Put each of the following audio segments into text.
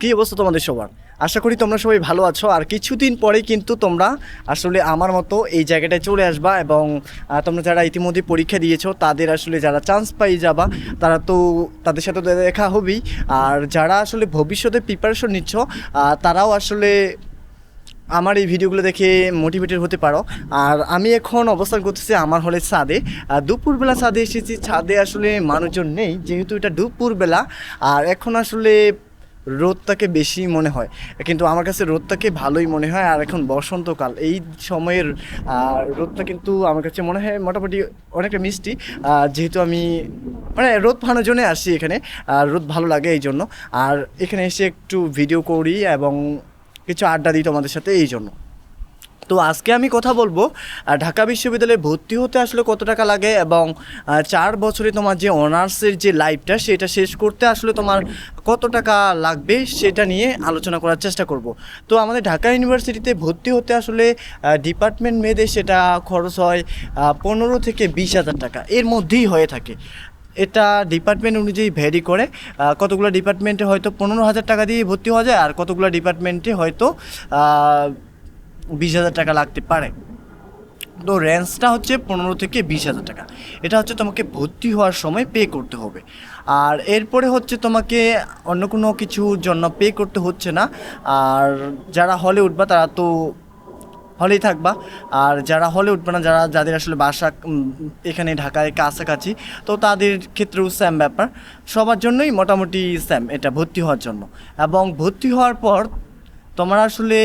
কি অবস্থা তোমাদের সবার। আশা করি তোমরা সবাই ভালো আছো, আর কিছুদিন পরেই কিন্তু তোমরা আসলে আমার মতো এই জায়গাটায় চলে আসবা এবং তোমরা যারা ইতিমধ্যে পরীক্ষা দিয়েছ, তাদের আসলে যারা চান্স পাই যাবা, তারা তো তাদের সাথে দেখা হবেই। আর যারা আসলে ভবিষ্যতে প্রিপারেশন নিচ্ছ তারাও আসলে আমার এই ভিডিওগুলো দেখে মোটিভেটেড হতে পারো। আর আমি এখন অবস্থান করতেছি আমার হলে ছাদে। দুপুরবেলা ছাদে এসেছি। ছাদে আসলে মানুষজন নেই, যেহেতু এটা দুপুরবেলা। আর এখন আসলে রোদটাকে বেশি মনে হয়। কিন্তু আমার কাছে রোদটাকে ভালোই মনে হয়। আর এখন বসন্তকাল, এই সময়ের রোদটা কিন্তু আমার কাছে মনে হয় মোটামুটি অনেকটা মিষ্টি। যেহেতু আমি মানে রোদ ফানোর জন্যে আসি এখানে। আর রোদ ভালো লাগে এই জন্য। আর এখানে এসে একটু ভিডিও করি এবং কিছু আড্ডা দিই তোমাদের সাথে এই জন্য। তো আজকে আমি কথা বলব ঢাকা বিশ্ববিদ্যালয়ে ভর্তি হতে আসলে কত টাকা লাগে এবং চার বছরে তোমার যে অনার্সের যে লাইফটা সেটা শেষ করতে আসলে তোমার কত টাকা লাগবে সেটা নিয়ে আলোচনা করার চেষ্টা করব। তো আমাদের ঢাকা ইউনিভার্সিটিতে ভর্তি হতে আসলে ডিপার্টমেন্ট মেয়েদের সেটা খরচ হয় পনেরো থেকে বিশ হাজার টাকা, এর মধ্যেই হয়ে থাকে। এটা ডিপার্টমেন্ট অনুযায়ী ভ্যারি করে কতগুলো ডিপার্টমেন্টে হয়তো পনেরো হাজার টাকা দিয়ে ভর্তি হওয়া যায় আর কতগুলো ডিপার্টমেন্টে হয়তো বিশ হাজার টাকা লাগতে পারে। তো রেঞ্জটা হচ্ছে পনেরো থেকে বিশ হাজার টাকা। এটা হচ্ছে তোমাকে ভর্তি হওয়ার সময় পে করতে হবে। আর এরপরে হচ্ছে তোমাকে অন্য কোনো কিছুর জন্য পে করতে হচ্ছে না। আর যারা হলে উঠবা, তারা তো হলেই থাকবা। আর যারা হলে উঠবে না, যারা, যাদের আসলে বাসা এখানে ঢাকায় কাছাকাছি, তো তাদের ক্ষেত্রেও স্যাম ব্যাপার। সবার জন্যই মোটামুটি স্যাম এটা ভর্তি হওয়ার জন্য। এবং ভর্তি হওয়ার পর তোমার আসলে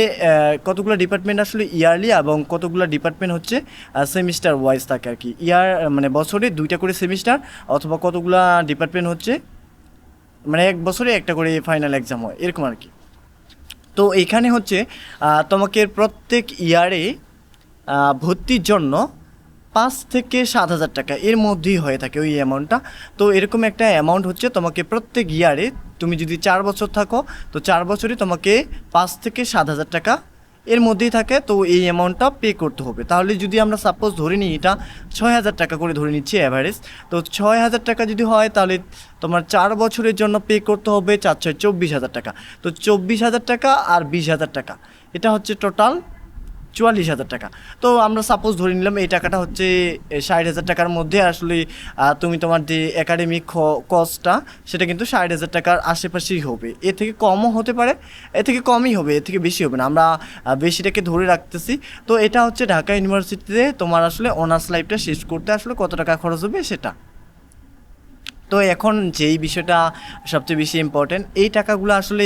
কতগুলো ডিপার্টমেন্ট আসলে ইয়ারলি এবং কতগুলো ডিপার্টমেন্ট হচ্ছে সেমিস্টার ওয়াইজ থাকে আর কি? ইয়ার মানে বছরে দুইটা করে সেমিস্টার অথবা কতগুলা ডিপার্টমেন্ট হচ্ছে মানে এক বছরে একটা করে ফাইনাল এক্সাম হয়, এরকম আর কি। তো এখানে হচ্ছে তোমাকে প্রত্যেক ইয়ারে ভর্তির জন্য পাঁচ থেকে সাত হাজার টাকা, এর মধ্যেই হয়ে থাকে ওই অ্যামাউন্টটা তো এরকম একটা অ্যামাউন্ট হচ্ছে, তোমাকে প্রত্যেক ইয়ারে তুমি যদি চার বছর থাকো, তো চার বছরই তোমাকে পাঁচ থেকে সাত হাজার টাকা এর মধ্যেই থাকে, তো এই অ্যামাউন্টটা পে করতে হবে। তাহলে যদি আমরা সাপোজ ধরে নিই এটা ছয় হাজার টাকা করে ধরে নিচ্ছি অ্যাভারেজ তো ছয় হাজার টাকা যদি হয়, তাহলে তোমার চার বছরের জন্য পে করতে হবে চার ছয় চব্বিশ হাজার টাকা। তো চব্বিশ হাজার টাকা আর বিশ হাজার টাকা। এটা হচ্ছে টোটাল চুয়াল্লিশ হাজার টাকা। তো আমরা সাপোজ ধরে নিলাম এই টাকাটা হচ্ছে ষাট হাজার টাকার মধ্যে আসলে তুমি তোমার যে একাডেমিক কস্টটা সেটা কিন্তু ষাট হাজার টাকার আশেপাশেই হবে। এ থেকে কমও হতে পারে, এ থেকে কমই হবে, এ থেকে বেশি হবে না। আমরা বেশিটাকে ধরে রাখতেছি। তো এটা হচ্ছে ঢাকা ইউনিভার্সিটিতে তোমার আসলে অনার্স লাইফটা শেষ করতে আসলে কত টাকা খরচ হবে সেটা। তো এখন যেই বিষয়টা সবচেয়ে বেশি ইম্পর্টেন্ট এই টাকাগুলো আসলে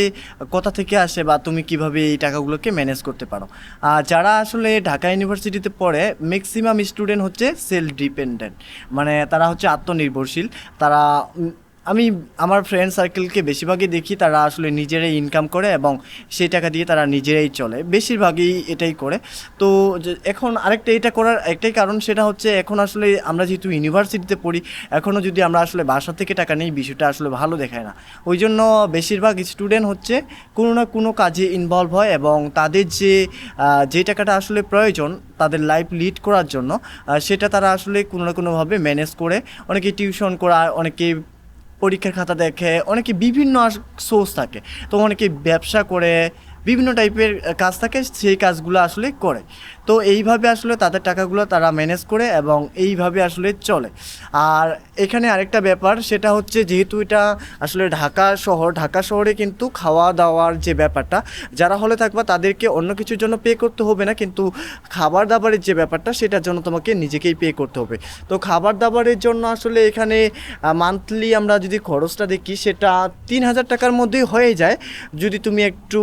কোথা থেকে আসে বা তুমি কীভাবে এই টাকাগুলোকে ম্যানেজ করতে পারো? আর যারা আসলে ঢাকা ইউনিভার্সিটিতে পড়ে ম্যাক্সিমাম স্টুডেন্ট হচ্ছে সেলফ ডিপেন্ডেন্ট মানে তারা হচ্ছে আত্মনির্ভরশীল। তারা আমি আমার ফ্রেন্ড সার্কেলকে বেশিরভাগই দেখি তারা আসলে নিজেরাই ইনকাম করে এবং সেই টাকা দিয়ে তারা নিজেরাই চলে। বেশিরভাগই এটাই করে। তো এখন আরেকটা এটা করার একটাই কারণ সেটা হচ্ছে এখন আসলে আমরা যেহেতু ইউনিভার্সিটিতে পড়ি এখনও যদি আমরা আসলে বাসা থেকে টাকা নেই বিষয়টা আসলে ভালো দেখায় না। ওই জন্য বেশিরভাগ স্টুডেন্ট হচ্ছে কোনো না কোনো কাজে ইনভলভ হয় এবং তাদের যে যে টাকাটা আসলে প্রয়োজন তাদের লাইফ লিড করার জন্য সেটা তারা আসলে কোনো না কোনোভাবে ম্যানেজ করে, অনেকে টিউশন করা, অনেকে পরীক্ষার খাতা দেখে অনেকে বিভিন্ন সোর্স থাকে। তো অনেকে ব্যবসা করে বিভিন্ন টাইপের কাজ থাকে, সেই কাজগুলো আসলে করে। তো এইভাবে আসলে তাদের টাকাগুলো তারা ম্যানেজ করে এবং এইভাবে আসলে চলে। আর এখানে আরেকটা ব্যাপার, সেটা হচ্ছে যেহেতু এটা আসলে ঢাকা শহর, ঢাকা শহরে কিন্তু খাওয়া দাওয়ার যে ব্যাপারটা, যারা হলে থাকবা তাদেরকে অন্য কিছুর জন্য পে করতে হবে না, কিন্তু খাবার দাবারের যে ব্যাপারটা, সেটার জন্য তোমাকে নিজেকেই পে করতে হবে। তো খাবার দাবারের জন্য আসলে এখানে মান্থলি আমরা যদি খরচটা দেখি, সেটা তিন হাজার টাকার মধ্যেই হয়ে যায়। যদি তুমি একটু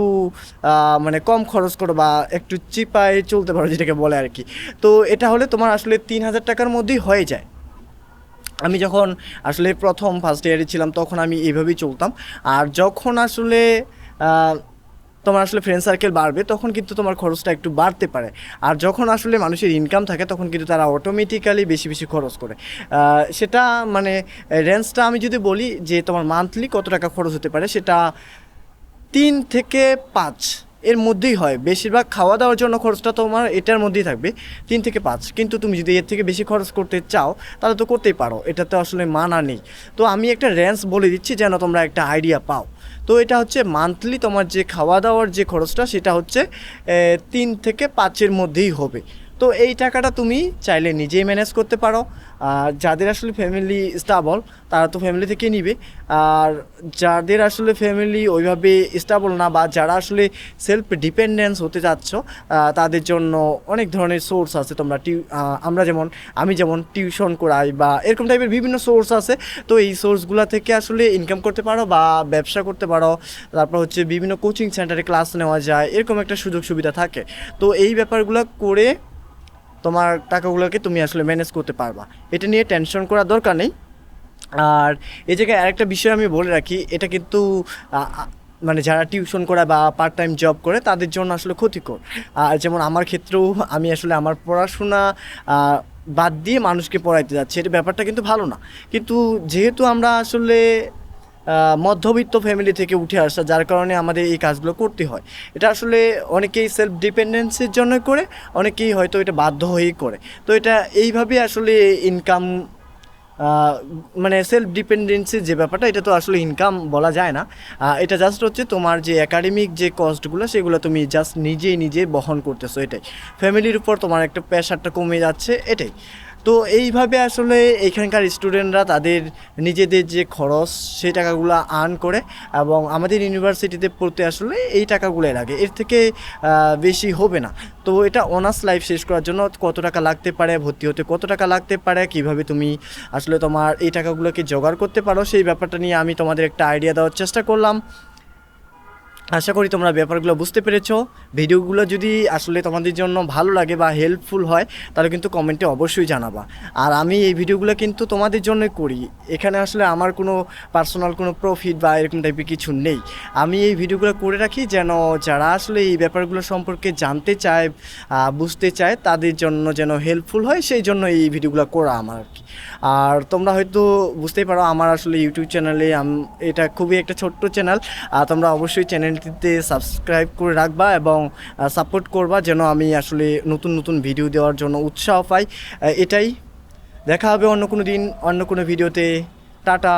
মানে কম খরচ করো বা একটু চিপায় চলতে পারো যেটাকে বলে আর কি। তো এটা হলে তোমার আসলে তিন হাজার টাকার মধ্যেই হয়ে যায়। আমি যখন আসলে প্রথম ফার্স্ট ইয়ারে ছিলাম তখন আমি এইভাবেই চলতাম। আর যখন আসলে তোমার আসলে ফ্রেন্ড সার্কেল বাড়বে তখন কিন্তু তোমার খরচটা একটু বাড়তে পারে। আর যখন আসলে মানুষের ইনকাম থাকে তখন কিন্তু তারা অটোমেটিক্যালি বেশি বেশি খরচ করে। সেটা মানে রেঞ্জটা আমি যদি বলি যে তোমার মান্থলি কত টাকা খরচ হতে পারে সেটা তিন থেকে পাঁচ এর মধ্যেই হয়। বেশিরভাগ খাওয়া দাওয়ার জন্য খরচটা তোমার এটার মধ্যেই থাকবে, তিন থেকে পাঁচ। কিন্তু তুমি যদি এর থেকে বেশি খরচ করতে চাও, তাহলে তো করতেই পারো, এটাতে আসলে মানা নেই। তো আমি একটা রেঞ্জ বলে দিচ্ছি যেন তোমরা একটা আইডিয়া পাও। তো এটা হচ্ছে মান্থলি তোমার যে খাওয়া দাওয়ার যে খরচটা, সেটা হচ্ছে তিন থেকে পাঁচের মধ্যেই হবে। তো এই টাকাটা তুমি চাইলে নিজেই ম্যানেজ করতে পারো। আর যাদের আসলে ফ্যামিলি স্টাবল তারা তো ফ্যামিলি থেকে নিবে। আর যাদের আসলে ফ্যামিলি ওইভাবে স্টাবল না বা যারা আসলে সেলফ ডিপেন্ডেন্স হতে আহ, তাদের জন্য অনেক ধরনের সোর্স আছে। তোমরা টিউ আমরা যেমন আমি যেমন টিউশন করাই বা এরকম টাইপের বিভিন্ন সোর্স আছে। তো এই সোর্সগুলো থেকে আসলে ইনকাম করতে পারো বা ব্যবসা করতে পারো। তারপর হচ্ছে বিভিন্ন কোচিং সেন্টারে ক্লাস নেওয়া যায় এরকম একটা সুযোগ সুবিধা থাকে। তো এই ব্যাপারগুলো করে তোমার টাকাগুলোকে তুমি আসলে ম্যানেজ করতে পারবা। এটা নিয়ে টেনশন করার দরকার নেই। আর এই জায়গায় আরেকটা বিষয় আমি বলে রাখি, এটা কিন্তু মানে যারা টিউশন করে বা পার্ট টাইম জব করে, তাদের জন্য আসলে ক্ষতিকর। আর যেমন আমার ক্ষেত্রেও আমি আসলে আমার পড়াশোনা বাদ দিয়ে মানুষকে পড়াইতে যাচ্ছি, এটা ব্যাপারটা কিন্তু ভালো না। কিন্তু যেহেতু আমরা আসলে মধ্যবিত্ত ফ্যামিলি থেকে উঠে আসা, যার কারণে আমাদের এই কাজগুলো করতে হয়। এটা আসলে অনেকেই সেলফ ডিপেন্ডেন্সির জন্য করে, অনেকেই হয়তো এটা বাধ্য হয়েই করে। তো এটা এইভাবে আসলে ইনকাম মানে সেলফ ডিপেন্ডেন্সির যে ব্যাপারটা, এটা তো আসলে ইনকাম বলা যায় না। এটা জাস্ট হচ্ছে তোমার যে একাডেমিক যে কস্টগুলো সেগুলো তুমি জাস্ট নিজেই নিজে বহন করতেছো, এটাই। ফ্যামিলির উপর তোমার একটা প্রেশারটা কমে যাচ্ছে, এটাই। তো এইভাবে আসলে এখানকার স্টুডেন্টরা তাদের নিজেদের যে খরচ, সেই টাকাগুলো আর্ন করে এবং আমাদের ইউনিভার্সিটিতে পড়তে আসলে এই টাকাগুলোই লাগে। এর থেকে বেশি হবে না। তো এটা অনার্স লাইফ শেষ করার জন্য কত টাকা লাগতে পারে, ভর্তি হতে কত টাকা লাগতে পারে, কীভাবে তুমি আসলে তোমার এই টাকাগুলোকে জোগাড় করতে পারো, সেই ব্যাপারটা নিয়ে আমি তোমাদের একটা আইডিয়া দেওয়ার চেষ্টা করলাম। আশা করি তোমরা ব্যাপারগুলো বুঝতে পেরেছ। ভিডিওগুলো যদি আসলে তোমাদের জন্য ভালো লাগে বা হেল্পফুল হয়, তাহলে কিন্তু কমেন্টে অবশ্যই জানাবা। আর আমি এই ভিডিওগুলো কিন্তু তোমাদের জন্যই করি। এখানে আসলে আমার কোনো পার্সোনাল কোনো প্রফিট বা এরকম টাইপের কিছু নেই। আমি এই ভিডিওগুলো করে রাখি যেন যারা আসলে এই ব্যাপারগুলো সম্পর্কে জানতে চায় বুঝতে চায়, তাদের জন্য যেন হেল্পফুল হয়, সেই জন্য এই ভিডিওগুলো করা আমার আর কি। আর তোমরা হয়তো বুঝতেই পারো, আমার আসলে ইউটিউব চ্যানেলে এটা খুবই একটা ছোট্ট চ্যানেল আর তোমরা অবশ্যই চ্যানেলটিতে সাবস্ক্রাইব করে রাখবা এবং সাপোর্ট করবা যেন আমি আসলে নতুন নতুন ভিডিও দেওয়ার জন্য উৎসাহ পাই। এটাই। দেখা হবে অন্য কোনো দিন, অন্য কোনো ভিডিওতে টাটা।